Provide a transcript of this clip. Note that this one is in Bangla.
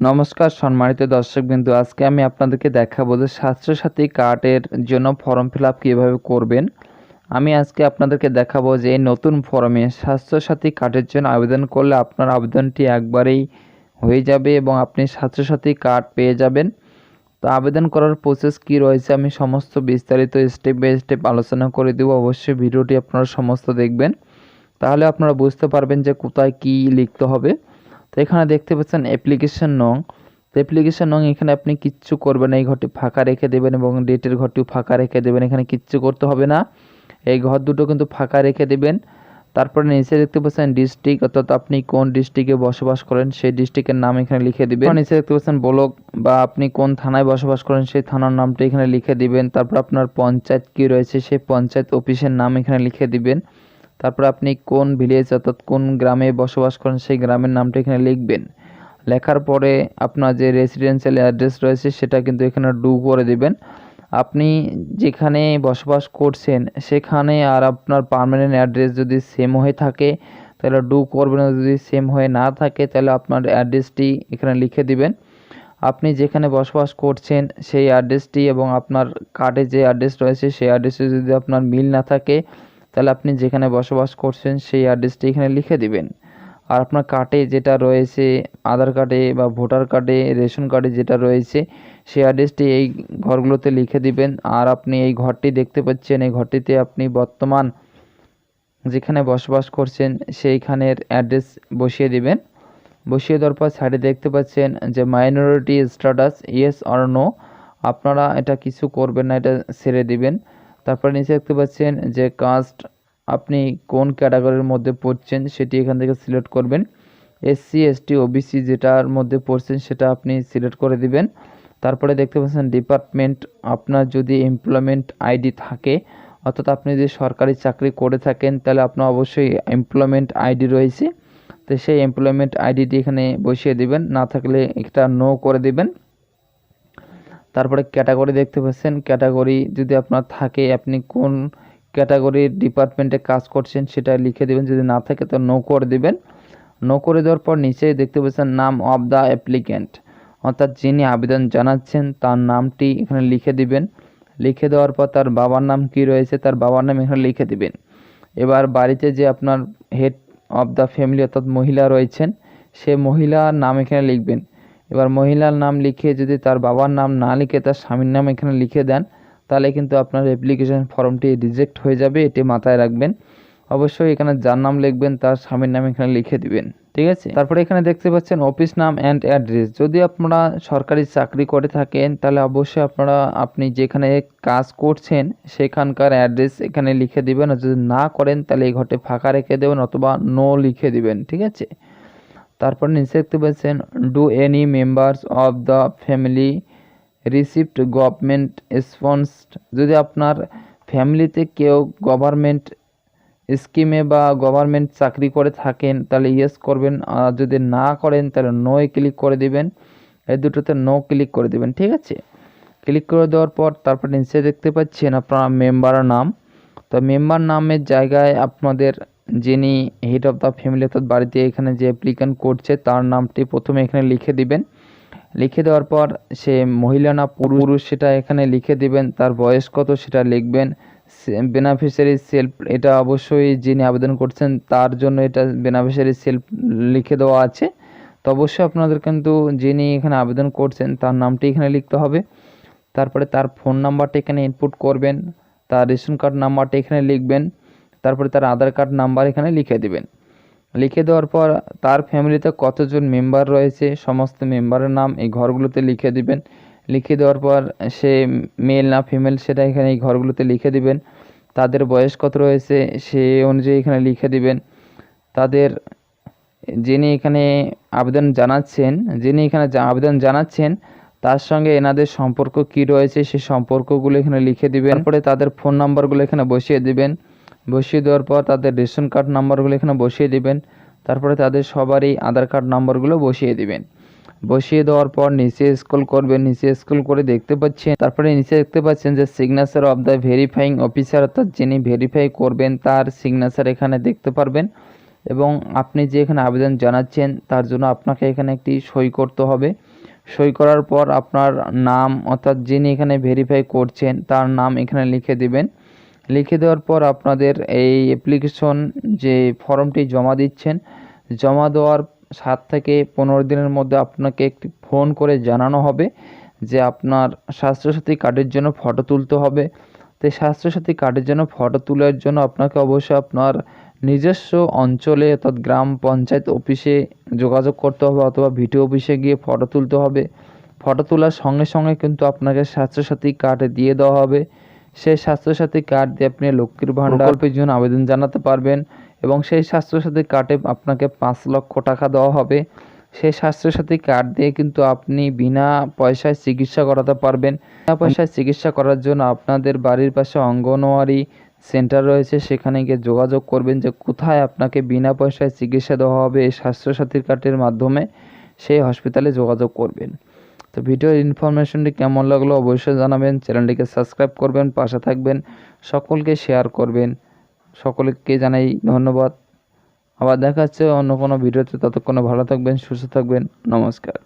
নমস্কার সম্মানিত দর্শকবৃন্দু, আজকে আমি আপনাদেরকে দেখাবো যে স্বাস্থ্যসাথী কার্ডের জন্য ফর্ম ফিল আপ কীভাবে করবেন। আমি আজকে আপনাদেরকে দেখাবো যে এই নতুন ফর্মে স্বাস্থ্যসাথী কার্ডের জন্য আবেদন করলে আপনার আবেদনটি একবারেই হয়ে যাবে এবং আপনি স্বাস্থ্যসাথী কার্ড পেয়ে যাবেন। তো আবেদন করার প্রসেস কি রয়েছে আমি সমস্ত বিস্তারিত স্টেপ বাই স্টেপ আলোচনা করে দেবো। অবশ্যই ভিডিওটি আপনারা সমস্ত দেখবেন। তাহলে আপনারা বুঝতে পারবেন যে কোথায় কি লিখতে হবে। এখানে দেখতে পাচ্ছেন অ্যাপ্লিকেশন নং। তো অ্যাপ্লিকেশন নং এখানে আপনি কিচ্ছু করবেন এই ঘরটি ফাঁকা রেখে দেবেন এবং ডেটের ঘরটিও ফাঁকা রেখে দেবেন, এখানে কিচ্ছু করতে হবে না। এই ঘর দুটো কিন্তু ফাঁকা রেখে দেবেন। তারপরে নিচে দেখতে পাচ্ছেন ডিস্ট্রিক্ট অর্থাৎ আপনি কোন ডিস্ট্রিক্টে বসবাস করেন, সেই ডিস্ট্রিক্টের নাম এখানে লিখে দিবেন। নিচে দেখতে পাচ্ছেন ব্লক, বা আপনি কোন থানায় বসবাস করেন, সেই থানার নামটা এখানে লিখে দিবেন। তারপর আপনার পঞ্চায়েত কি রয়েছে, সেই পঞ্চায়েত অফিসের নাম এখানে লিখে দিবেন। তারপর আপনি কোন ভিলেজ অর্থাৎ কোন গ্রামে বসবাস করেন সেই গ্রামের নামটা এখানে লিখবেন। লেখার পরে আপনার যে রেসিডেন্সিয়াল অ্যাড্রেস রয়েছে সেটা কিন্তু এখানে ডু করে দিবেন। আপনি যেখানে বসবাস করছেন সেখানে আর আপনার পার্মানেন্ট অ্যাড্রেস যদি সেম হয়ে থাকে, তাহলে ডু করবেন। যদি সেম হয়ে না থাকে, তাহলে আপনার অ্যাড্রেসটি এখানে লিখে দিবেন। আপনি যেখানে বসবাস করছেন সেই অ্যাড্রেসটি এবং আপনার কার্ডে যে অ্যাড্রেস রয়েছে সেই অ্যাড্রেসে যদি আপনার মিল না থাকে তাহলে আপনি যেখানে বসবাস করছেন সেই অ্যাড্রেসটি এখানে লিখে দিবেন। আর আপনার কার্ডে যেটা রয়েছে আধার কার্ডে বা ভোটার কার্ডে রেশন কার্ডে যেটা রয়েছে, সেই অ্যাড্রেসটি এই ঘরগুলোতে লিখে দিবেন। আর আপনি এই ঘরটি দেখতে পাচ্ছেন, এই ঘরটিতে আপনি বর্তমান যেখানে বসবাস করছেন সেইখানের অ্যাড্রেস বসিয়ে দিবেন। বসিয়ে দেওয়ার পর সাইডে দেখতে পাচ্ছেন যে minority status yes or no আপনারা এটা কিছু করবেন না, এটা ছেড়ে দিবেন। তারপরে নিচে দেখতে পাচ্ছেন যে কাস্ট আপনি কোন ক্যাটাগরির মধ্যে পড়ছেন সেটি এখান থেকে সিলেক্ট করবেন। এসসি এসটি ওবিসি যেটার মধ্যে পড়ছেন সেটা আপনি সিলেক্ট করে দিবেন। তারপরে দেখতে পাচ্ছেন ডিপার্টমেন্ট আপনার যদি এমপ্লয়মেন্ট আইডি থাকে, অর্থাৎ আপনি যদি সরকারি চাকরি করে থাকেন, তাহলে আপনার অবশ্যই এমপ্লয়মেন্ট আইডি রয়েছে। তো সেই এমপ্লয়মেন্ট আইডিটি এখানে বসিয়ে দিবেন, না থাকলে একটা নো করে দিবেন। তারপরে ক্যাটাগরি দেখতে পাচ্ছেন। ক্যাটাগরি যদি আপনার থাকে, আপনি কোন ক্যাটাগরির ডিপার্টমেন্টে কাজ করছেন সেটা লিখে দেবেন। যদি না থাকে, তো নো করে দেবেন। নো করে দেওয়ার পর নিচে দেখতে পাচ্ছেন নাম অফ দ্য অ্যাপ্লিক্যান্ট অর্থাৎ যিনি আবেদন জানাচ্ছেন, তার নামটি এখানে লিখে দিবেন। লিখে দেওয়ার পর তার বাবার নাম কি রয়েছে, তার বাবার নাম এখানে লিখে দিবেন। এবার বাড়িতে যে আপনার হেড অফ দ্য ফ্যামিলি অর্থাৎ মহিলা রয়েছেন, সে মহিলার নাম এখানে লিখবেন। এবার মহিলার নাম লিখে যদি তার বাবার নাম না লিখে তার স্বামীর নাম এখানে লিখে দেন, তাহলে কিন্তু আপনার অ্যাপ্লিকেশন ফর্মটি রিজেক্ট হয়ে যাবে, এটি মাথায় রাখবেন। অবশ্যই এখানে যার নাম লিখবেন, তার স্বামীর নাম এখানে লিখে দিবেন, ঠিক আছে? তারপরে এখানে দেখতে পাচ্ছেন অফিস নাম অ্যান্ড অ্যাড্রেস যদি আপনারা সরকারি চাকরি করে থাকেন, তাহলে অবশ্যই আপনারা, আপনি যেখানে কাজ করছেন, সেখানকার অ্যাড্রেস এখানে লিখে দিবেন। আর যদি না করেন, তাহলে এই ঘরটি ফাঁকা রেখে দেবেন অথবা নো লিখে দিবেন, ঠিক আছে? তারপর নিচে দেখতে পাচ্ছেন do any members of the family receipt government sponsored যদি আপনার ফ্যামিলিতে কেউ গভর্নমেন্ট স্কিমে বা গভর্নমেন্ট চাকরি করে থাকেন, তাহলে ইয়েস করবেন। আর যদি না করেন, তাহলে নোয়ে ক্লিক করে দিবেন। এই দুটোতে নো ক্লিক করে দিবেন, ঠিক আছে? ক্লিক করে দেওয়ার পর তারপর নিচে দেখতে পাচ্ছেন আপনার মেম্বারের নাম। তো মেম্বার নামের জায়গায় আপনাদের যিনি হেড অফ দ্য ফ্যামিলি অর্থাৎ বাড়িতে এখানে যে অ্যাপ্লিক্যান্ট করছে, তার নামটি প্রথমে এখানে লিখে দিবেন। লিখে দেওয়ার পর সে মহিলা না পুরুষ সেটা এখানে লিখে দিবেন। তার বয়স কত সেটা লিখবেন। বেনাফিসিয়ারি সেলফ এটা অবশ্যই যিনি আবেদন করছেন, তার জন্য এটা বেনাফিসিয়ারি সেলফ লিখে দেওয়া আছে। তো অবশ্যই আপনাদের কিন্তু যিনি এখানে আবেদন করছেন, তার নামটি এখানে লিখতে হবে। তারপরে তার ফোন নাম্বারটা এখানে ইনপুট করবেন। তার রেশন কার্ড নাম্বারটা এখানে লিখবেন। তারপরে তার আধার কার্ড নাম্বার এখানে লিখে দেবেন। লিখে দেওয়ার পর তার ফ্যামিলিতে কতজন মেম্বার রয়েছে, সমস্ত মেম্বারের নাম এই ঘরগুলোতে লিখে দিবেন। লিখে দেওয়ার পর সে মেল না ফিমেল সেটা এখানে এই ঘরগুলোতে লিখে দিবেন। তাদের বয়স কত রয়েছে সে অনুযায়ী এখানে লিখে দিবেন। তাদের যিনি এখানে আবেদন জানাচ্ছেন, যিনি এখানে আবেদন জানাচ্ছেন, তার সঙ্গে এনাদের সম্পর্ক কি রয়েছে সে সম্পর্কগুলো এখানে লিখে দিবেন। তারপরে তাদের ফোন নাম্বারগুলো এখানে বসিয়ে দিবেন। বসিয়ে দেওয়ার পর তাদের রেশন কার্ড নাম্বারগুলো এখানে বসিয়ে দিবেন। তারপরে তাদের সবারই আধার কার্ড নাম্বারগুলো বসিয়ে দিবেন। বসিয়ে দেওয়ার পর নিচে স্ক্রল করবেন। নিচে স্ক্রল করে দেখতে পাচ্ছেন, তারপরে নিচে দেখতে পাচ্ছেন যে signature of the verifying officer অর্থাৎ যিনি ভেরিফাই করবেন তার সিগনেচার এখানে দেখতে পারবেন এবং আপনি যে এখানে আবেদন জানাচ্ছেন তার জন্য আপনাকে এখানে একটি সই করতে হবে। সই করার পর আপনার নাম, অর্থাৎ যিনি এখানে ভেরিফাই করছেন তার নাম এখানে লিখে দেবেন। লিখে দেওয়ার পর আপনাদের এই অ্যাপ্লিকেশন যে ফর্মটি জমা দিচ্ছেন, জমা দেওয়ার সাত থেকে পনেরো দিনের মধ্যে আপনাকে একটি ফোন করে জানানো হবে যে আপনার স্বাস্থ্যসাথী কার্ডের জন্য ফটো তুলতে হবে। তো স্বাস্থ্যসাথী কার্ডের জন্য ফটো তোলার জন্য আপনাকে অবশ্যই আপনার নিজস্ব অঞ্চলে অর্থাৎ গ্রাম পঞ্চায়েত অফিসে যোগাযোগ করতে হবে অথবা ভিডিও অফিসে গিয়ে ফটো তুলতে হবে। ফটো তোলার সঙ্গে সঙ্গে কিন্তু আপনাকে স্বাস্থ্যসাথী কার্ড দিয়ে দেওয়া হবে। সেই স্বাস্থ্যসাথী কার্ড দিয়ে আপনি লক্ষ্মীর ভাণ্ডার জন্য আবেদন জানাতে পারবেন এবং সেই স্বাস্থ্যসাথী কার্ডে আপনাকে পাঁচ লক্ষ টাকা দেওয়া হবে। সেই স্বাস্থ্যসাথী কার্ড দিয়ে কিন্তু আপনি বিনা পয়সায় চিকিৎসা করাতে পারবেন। বিনা পয়সায় চিকিৎসা করার জন্য আপনাদের বাড়ির পাশে অঙ্গনওয়াড়ি সেন্টার রয়েছে। সেখানে গিয়ে যোগাযোগ করবেন যে কোথায় আপনাকে বিনা পয়সায় চিকিৎসা দেওয়া হবে এই স্বাস্থ্যসাথী কার্ডের মাধ্যমে। সেই হসপিটালে যোগাযোগ করবেন। তো ভিডিওর ইনফরমেশনটি কেমন লাগল অবশ্যই জানাবেন। চ্যানেলটিকে সাবস্ক্রাইব করবেন, পাশে থাকবেন, সকলকে শেয়ার করবেন। সকলকে জানাই ধন্যবাদ। আবার দেখা হচ্ছে অন্য কোনো ভিডিওতে। ততক্ষণে ভালো থাকবেন, সুস্থ থাকবেন। নমস্কার।